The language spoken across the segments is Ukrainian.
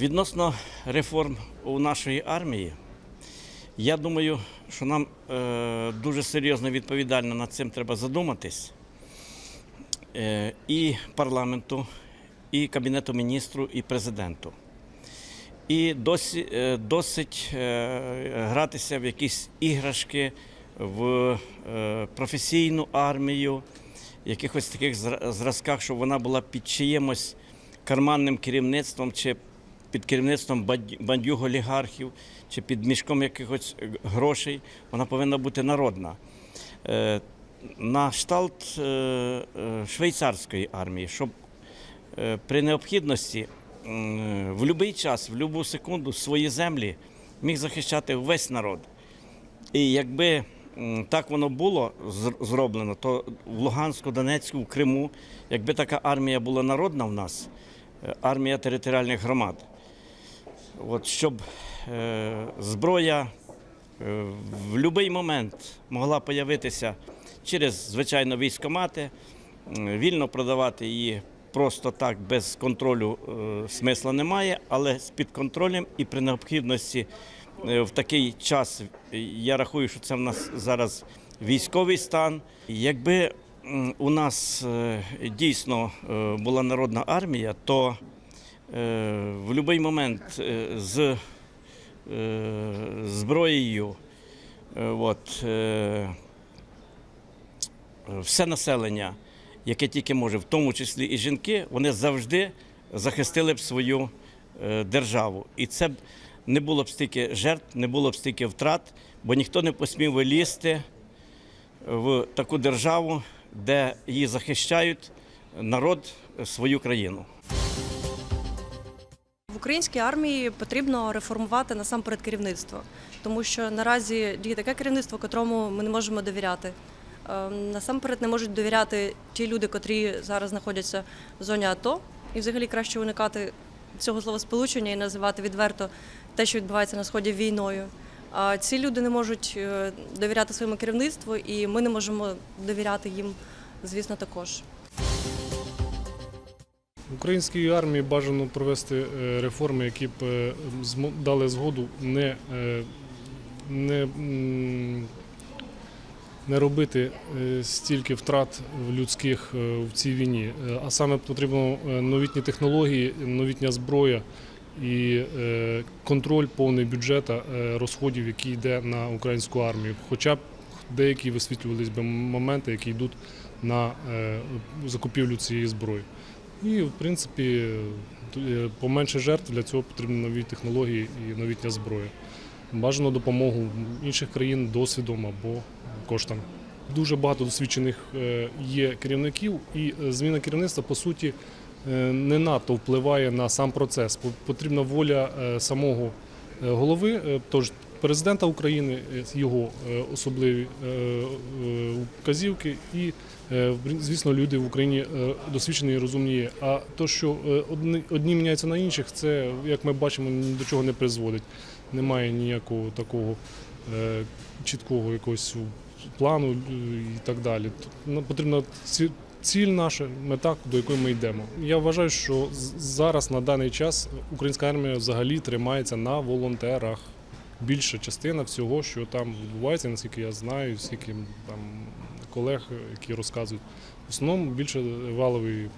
Відносно реформ у нашої армії, я думаю, що нам е, дуже серйозно відповідально над цим треба задуматись. Е, і парламенту, і Кабінету міністру, і президенту. І е, досить е, гратися в якісь іграшки, в професійну армію, якихось таких зразках, щоб вона була під чиємось карманним керівництвом чи під керівництвом бандюг олігархів, чи під мішком якихось грошей. Вона повинна бути народна. Е, На шталт е, е, швейцарської армії, щоб при необхідності в будь-який час, в будь-яку секунду свої землі міг захищати весь народ. І якби так воно було зроблено, то в Луганську, Донецьку, в Криму, якби така армія була народна в нас, армія територіальних громад, от щоб е, зброя е, в будь-який момент могла появитися через, звичайно, військомати, вільно продавати її просто так без контролю е, смисла немає, але з під контролем і при необхідності е, в такий час е, я рахую, що це в нас зараз військовий стан. Якби у нас е, дійсно е, була народна армія, то е, в будь-який момент е, з е, зброєю е, от, е, все населення, яке тільки може, в тому числі і жінки, вони завжди захистили б свою е, державу. І це б не було б стільки жертв, не було б стільки втрат, бо ніхто не посмів вилізти в таку державу, де її захищають народ, е, свою країну. В українській армії потрібно реформувати насамперед керівництво, тому що наразі діє таке керівництво, котрому ми не можемо довіряти. Е, Насамперед не можуть довіряти ті люди, котрі зараз знаходяться в зоні АТО, і взагалі краще уникати цього словосполучення і називати відверто те, що відбувається на сході війною. А ці люди не можуть е, довіряти своєму керівництву, і ми не можемо довіряти їм, звісно, також. Українській армії бажано провести е, реформи, які б е, дали згоду не, е, не, не робити стільки втрат в людських в цій війні. А саме потрібно новітні технології, новітня зброя і контроль повний бюджету розходів, які йде на українську армію. Хоча б деякі висвітлювались би моменти, які йдуть на закупівлю цієї зброї. І, в принципі, е, поменше жертв для цього потрібні нові технології і новітня зброя. Бажано допомогу інших країн досвідом або коштами. Дуже багато досвідчених е, є керівників, і е, зміна керівництва, по суті, не надто впливає на сам процес. Потрібна воля самого голови, тож президента України, е, його е, особливі е, вказівки і Звісно, люди в Україні досвідчені і розумні є. А то, що одні, міняються на інших, це, як ми бачимо, ні до чого не призводить. Немає ніякого такого чіткого якогось плану і так далі. Тут, ну, Потрібна ціль наша, мета, до якої ми йдемо. Я вважаю, що зараз на даний час українська армія взагалі тримається на волонтерах. Більша частина всього, що там відбувається, наскільки я знаю, скільки там колег, які розказують. В основному більше валовий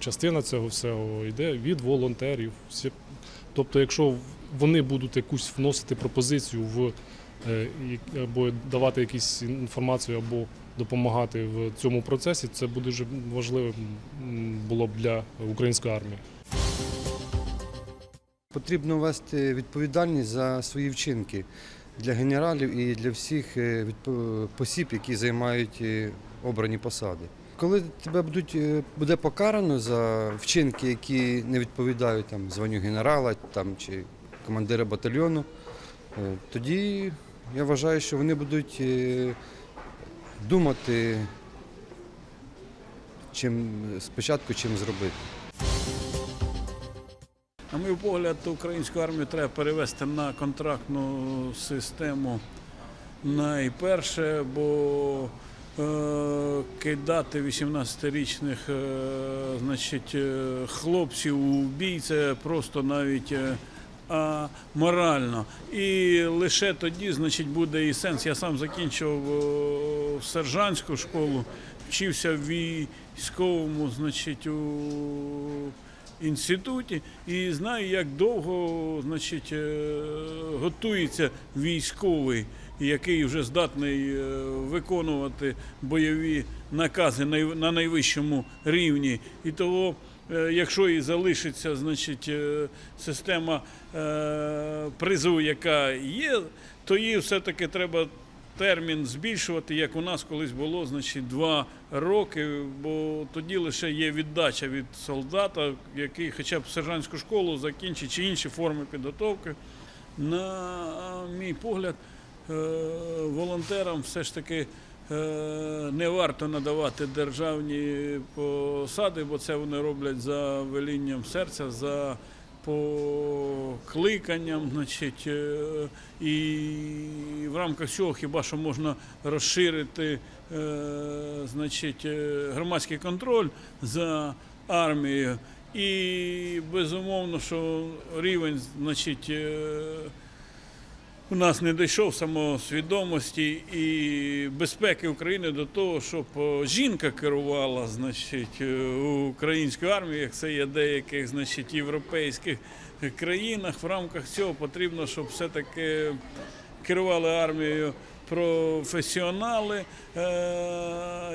частина цього всього йде від волонтерів. Всі- Тобто, якщо вони будуть якусь вносити пропозицію в е, або давати якусь інформацію, або допомагати в цьому процесі, це буде дуже важливим було б для української армії. Потрібно ввести відповідальність за свої вчинки для генералів і для всіх е, посіб, які займають е, обрані посади. Коли тебе будуть, е, буде покарано за вчинки, які не відповідають там, званню генерала там, чи командира батальйону, тоді я вважаю, що вони будуть думати, чим спочатку чим зробити. На мій погляд, українську армію треба перевести на контрактну систему найперше, бо е, кидати 18-річних е, значить, е, хлопців у бій це просто навіть а, морально. І лише тоді, значить, буде і сенс. Я сам закінчив сержантську школу, вчився в військовому, значить, у інституті і знаю, як довго значить, е, готується військовий, який вже здатний е, виконувати бойові накази на найвищому рівні. І того, е, якщо і залишиться значить, система призову, яка є, то її все-таки треба термін збільшувати, як у нас колись було, значить, два роки, бо тоді лише є віддача від солдата, який хоча б сержантську школу закінчить чи інші форми підготовки. На мій погляд, е, волонтерам все ж таки е, не варто надавати державні посади, бо це вони роблять за велінням серця, за покликанням, значить, е, і в рамках цього хіба що можна розширити е, значить, е, громадський контроль за армією. І безумовно, що рівень, значить, у нас не дійшов самосвідомості і безпеки України до того, щоб е, жінка керувала значить, е, українською армією, як це є деяких значить, європейських країнах. В рамках цього потрібно, щоб все-таки керували армією професіонали, е,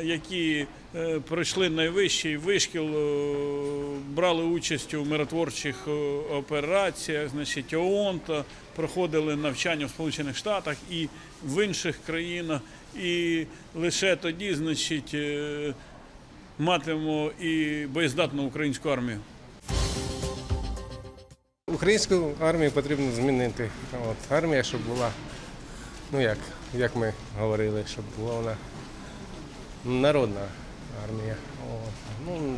які е, пройшли найвищий вишкіл, е, брали участь у миротворчих операціях, значить ООН, проходили навчання в Сполучених Штатах і в інших країнах. І лише тоді, значить, матимемо і боєздатну українську армію. Українську армію потрібно змінити. От, армія, щоб була, ну як, як ми говорили, щоб була вона народна армія. От. Ну,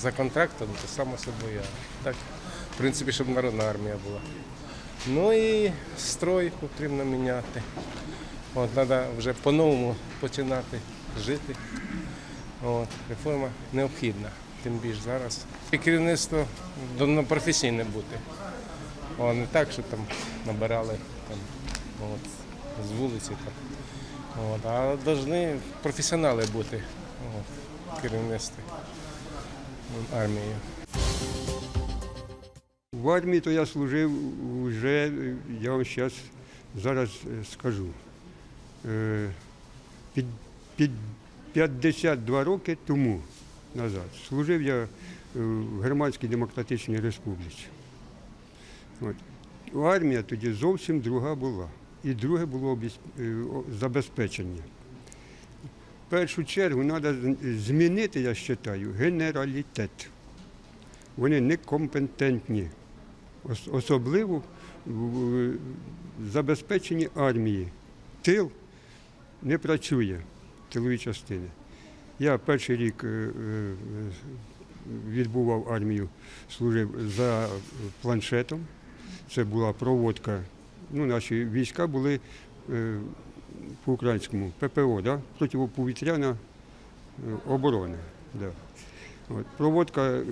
за контрактом, то само собою. Так, в принципі, щоб народна армія була. Ну і строй потрібно міняти. От, треба вже по-новому починати жити. От, реформа необхідна, тим більше зараз. І керівництво повинно професійне бути. О, не так, що там набирали там, от, з вулиці. Там. От, а повинні професіонали бути от, керівництві м, армією. В армії то я служив вже, я вам зараз зараз е, скажу. Е, Під, під 52 роки тому назад служив я е, в Германській Демократичній Республіці. От. Армія тоді зовсім друга була. І друге було е, забезпечення. В першу чергу треба змінити, я вважаю, генералітет. Вони некомпетентні, особливо в забезпеченні армії. Тил не працює, тилові частини. Я перший рік е, е, відбував армію, служив за планшетом. Це була проводка. Ну, наші війська були е, по-українському ППО, да? протиповітряна е, оборона. Да. От, проводка е,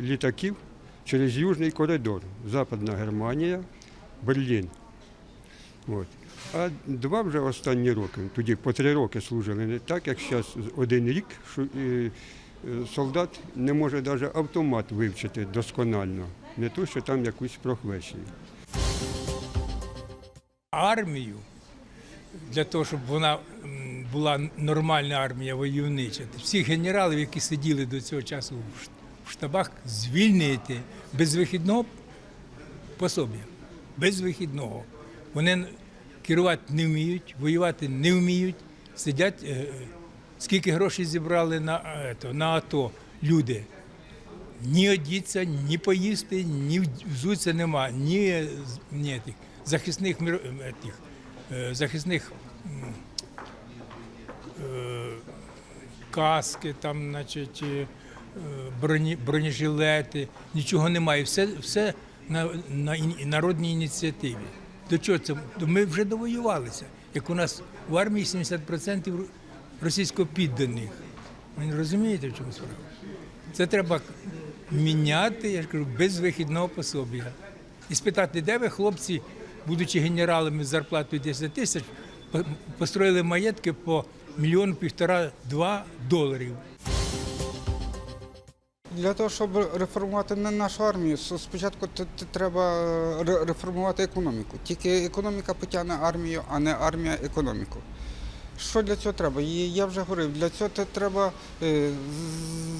літаків через Южний коридор. Западна Германія, Берлін. От. А два вже останні роки, тоді по три роки служили не так, як зараз один рік, що е, солдат не може навіть автомат вивчити досконально, не то, що там якусь професію. Армію для того, щоб вона була нормальна армія войовнича. Всіх генералів, які сиділи до цього часу в штабах, звільнити без вихідного пособія. Без вихідного. Вони керувати не вміють, воювати не вміють, сидять. е, Скільки грошей зібрали на, е, то, на АТО люди? Ні одіться, ні поїсти, ні взуться нема, ні, ні захисних е, тих, е, захисних е, каски, там, значить, е, броні, бронежилети, нічого немає. Все, все на, на народній ініціативі. До чого це? Ми вже довоювалися. Як у нас в армії 70% російськопідданих. Ви не розумієте, в чому справа? Це треба міняти, я ж кажу, без вихідного пособія. І спитати, де ви, хлопці, будучи генералами з зарплатою 10 тисяч, построїли маєтки по мільйон півтора-два доларів. Для того, щоб реформувати не нашу армію, спочатку треба е, реформувати економіку. Тільки економіка потягне армію, а не армія економіку. Що для цього треба? Я вже говорив, для цього треба е,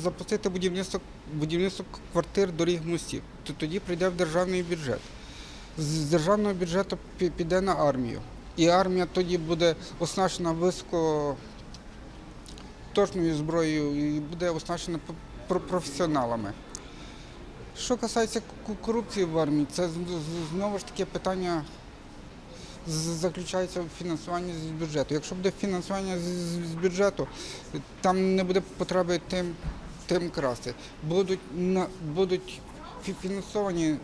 запустити будівництво, будівництво квартир, доріг, мостів. То Тоді прийде в державний бюджет. З державного бюджету піде на армію. І армія тоді буде оснащена високо точною зброєю і буде оснащена професіоналами. Що касається корупції в армії, це знову ж таки питання заключається в фінансуванні з бюджету. Якщо буде фінансування з- бюджету, там не буде потреби тим, тим красти. Будуть, на- будуть фінансовані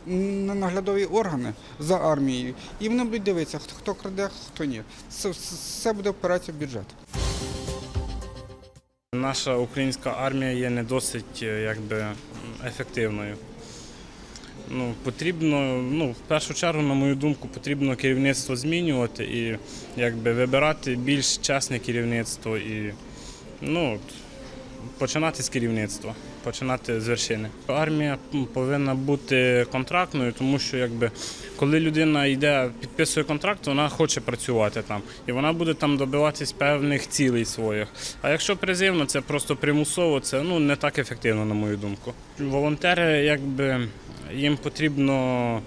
наглядові органи за армією, і вони будуть дивитися, хто, краде, хто ні. Це все буде впиратися в бюджет. Наша українська армія є не досить е, якби, ефективною. Ну, потрібно, ну, в першу чергу, на мою думку, потрібно керівництво змінювати і якби, вибирати більш чесне керівництво і ну, починати з керівництва, починати з вершини. Армія повинна бути контрактною, тому що якби, коли людина йде, підписує контракт, вона хоче працювати там, і вона буде там добиватись певних цілей своїх. А якщо призивно, це просто примусово, це ну не так ефективно, на мою думку. Волонтери, якби їм потрібно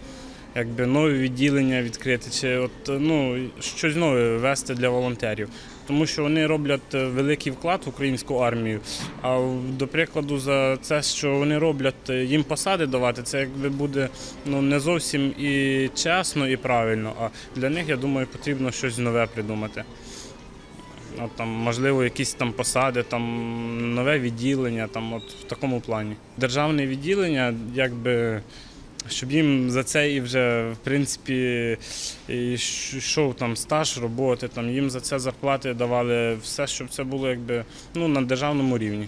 якби нові відділення відкрити, чи от ну щось нове вести для волонтерів. Тому що вони роблять е, великий вклад в українську армію. А до прикладу, за це, що вони роблять, е, їм посади давати, це якби буде ну не зовсім і чесно, і правильно. А для них, я думаю, потрібно щось нове придумати. От, там, можливо, якісь там посади, там нове відділення, там от в такому плані. Державне відділення, якби. Щоб їм за це і вже в принципі йшов там стаж роботи, там їм за це зарплати давали все, щоб це було якби ну на державному рівні.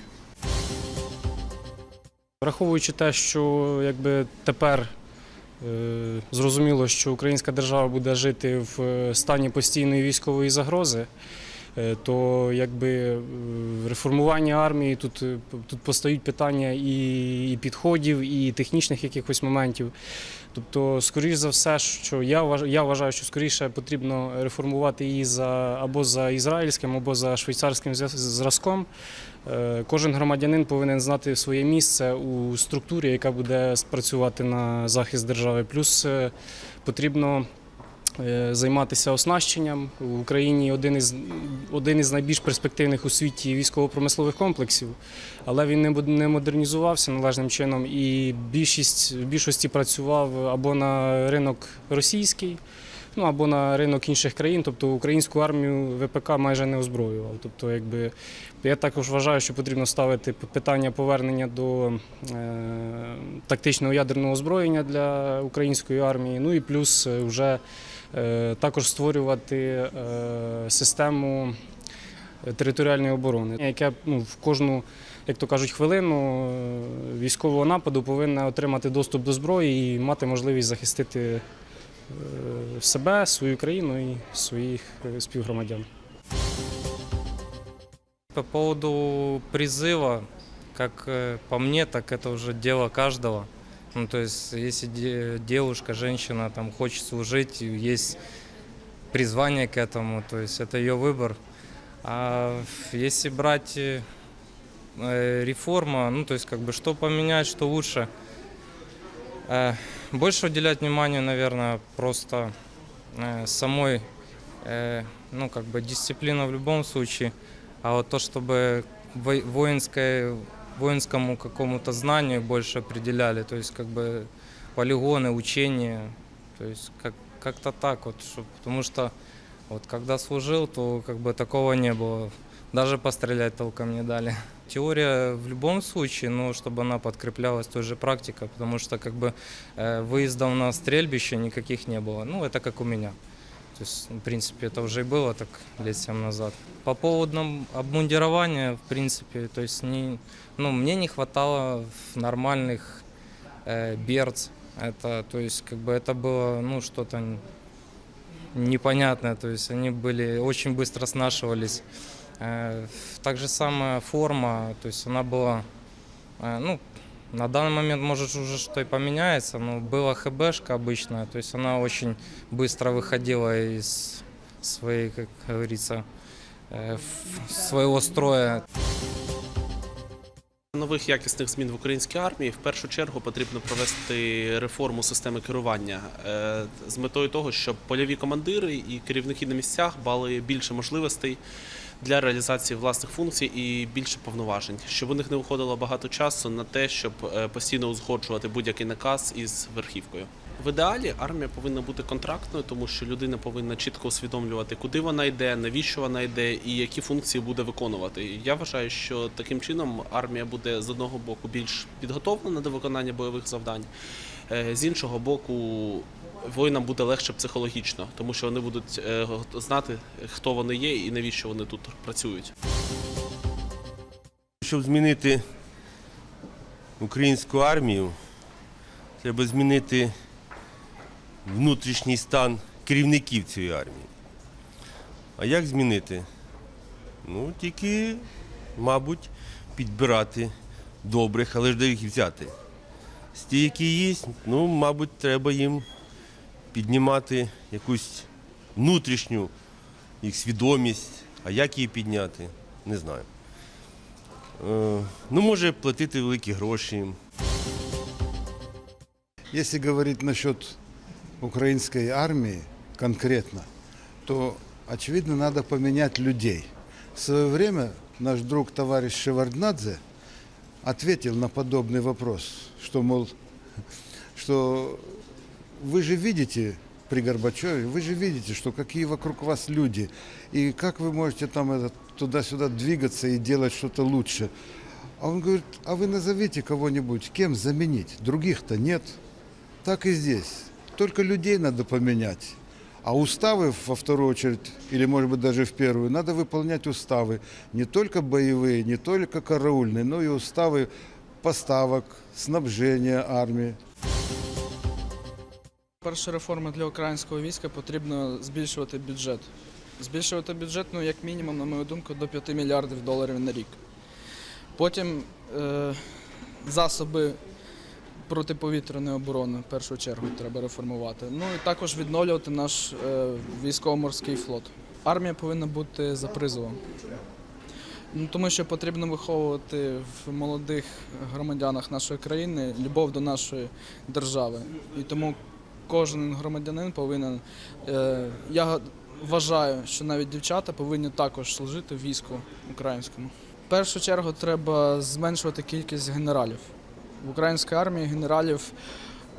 Враховуючи те, що якби тепер е, зрозуміло, що українська держава буде жити в е, стані постійної військової загрози, то якби е, реформування армії тут, е, тут постають питання і, підходів, і технічних якихось моментів. Тобто, скоріш за все, що я вважаю, я вважаю, що скоріше потрібно реформувати її за або за ізраїльським, або за швейцарським зразком. Е, Кожен громадянин повинен знати своє місце у структурі, яка буде спрацювати на захист держави. Плюс е, потрібно е, займатися оснащенням. В Україні один із, один із найбільш перспективних у світі військово-промислових комплексів, але він не, модернізувався належним чином і більшість, в більшості працював або на ринок російський. Ну або на ринок інших країн, тобто українську армію ВПК майже не озброював. Тобто, якби я також вважаю, що потрібно ставити питання повернення до е, тактичного ядерного озброєння для української армії. Ну і плюс е, вже е, також створювати е, систему територіальної оборони, яка ну, в кожну, як то кажуть, хвилину е, військового нападу повинна отримати доступ до зброї і мати можливість захистити е, себе, свою країну і своїх е, співгромадян. По поводу призыва, как э, по мне, так это уже дело каждого. Ну, то есть, если де- девушка, женщина там хочет служить, и есть призвание к этому, то есть это ее выбор. А если брать э, э, реформа, ну, то есть, как бы, что поменять, что лучше, Э, больше уделять внимание, наверное, просто э, самой, э, ну, как бы, дисциплина в любом случае, а вот то, чтобы вой- воинское, воинскому какому-то знанию больше определяли, то есть как бы полигоны, учения, то есть как, как-то так вот, чтоб- потому что вот когда служил, то как бы такого не было, даже пострелять толком не дали. Теория в любом случае, но чтобы она подкреплялась той же практикой, потому что как бы э, выездов на стрельбище никаких не было, ну это как у меня. То есть, в принципе, это уже и было так лет 7 назад. По поводу обмундирования, в принципе, то есть не, ну, мне не хватало нормальных э, берц. Это, то есть, как бы это было, ну, что-то непонятное. То есть они были очень быстро снашивались. Э, так же самая форма, то есть она была, э, ну, на данный момент, может, уже что и поменяется, но была ХБшка обычная, то есть она очень быстро выходила из своей, как говорится, э, ф- своего строя. Нових якісних змін в українській армії в першу чергу потрібно провести реформу системи керування е, з метою того, щоб польові командири і керівники на місцях мали більше можливостей для реалізації власних функцій і більше повноважень, щоб у них не виходило багато часу на те, щоб е, постійно узгоджувати будь-який наказ із верхівкою. В ідеалі армія повинна бути контрактною, тому що людина повинна чітко усвідомлювати, куди вона йде, навіщо вона йде і які функції буде виконувати. Я вважаю, що таким чином армія буде з одного боку більш підготовлена до виконання бойових завдань, е, з іншого боку, воїнам буде легше психологічно, тому що вони будуть е, знати, хто вони є і навіщо вони тут працюють. Щоб змінити українську армію, треба змінити внутрішній стан керівників цієї армії. А як змінити? Ну, тільки, мабуть, підбирати добрих, але ж де їх взяти. З ті, які є, ну, мабуть, треба їм піднімати якусь внутрішню їх свідомість. А як її підняти? Не знаю. Е, Ну, може платити великі гроші їм. Если говорить насчет украинской армии конкретно, то, очевидно, надо поменять людей. В свое время наш друг товарищ Шеварднадзе ответил на подобный вопрос, что, мол, что вы же видите при Горбачеве, вы же видите, что какие вокруг вас люди, и как вы можете там туда-сюда двигаться и делать что-то лучше. А он говорит, а вы назовите кого-нибудь, кем заменить, других-то нет. Так и здесь. Только людей надо поменять. А уставы во вторую очередь, или может быть даже в первую, надо выполнять уставы. Не только боевые, не только караульные, но и уставы поставок, снабжения армии. Перша реформа для українського війська потрібно збільшувати бюджет. Збільшувати бюджет, ну, як мінімум, на мою думку, до 5 мільярдів доларів на рік. Потім е, засоби протиповітряної оборони в першу чергу треба реформувати. Ну і також відновлювати наш е, військово-морський флот. Армія повинна бути за призовом. Ну, тому що потрібно виховувати в молодих громадянах нашої країни любов до нашої держави. І тому кожен громадянин повинен. Е, я вважаю, що навіть дівчата повинні також служити в війську українському. В першу чергу треба зменшувати кількість генералів. В українській армії генералів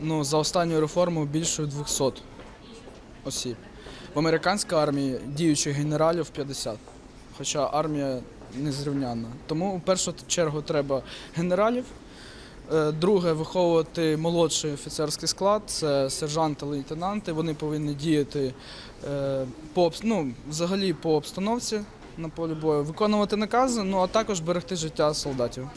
ну, за останню реформу більше 200 осіб. В американській армії діючих генералів 50, хоча армія незрівнянна. Тому в першу чергу треба генералів. Е, Друге, виховувати молодший офіцерський склад, це сержанти, лейтенанти. Вони повинні діяти е, по ну, взагалі по обстановці на полі бою, виконувати накази, ну а також берегти життя солдатів.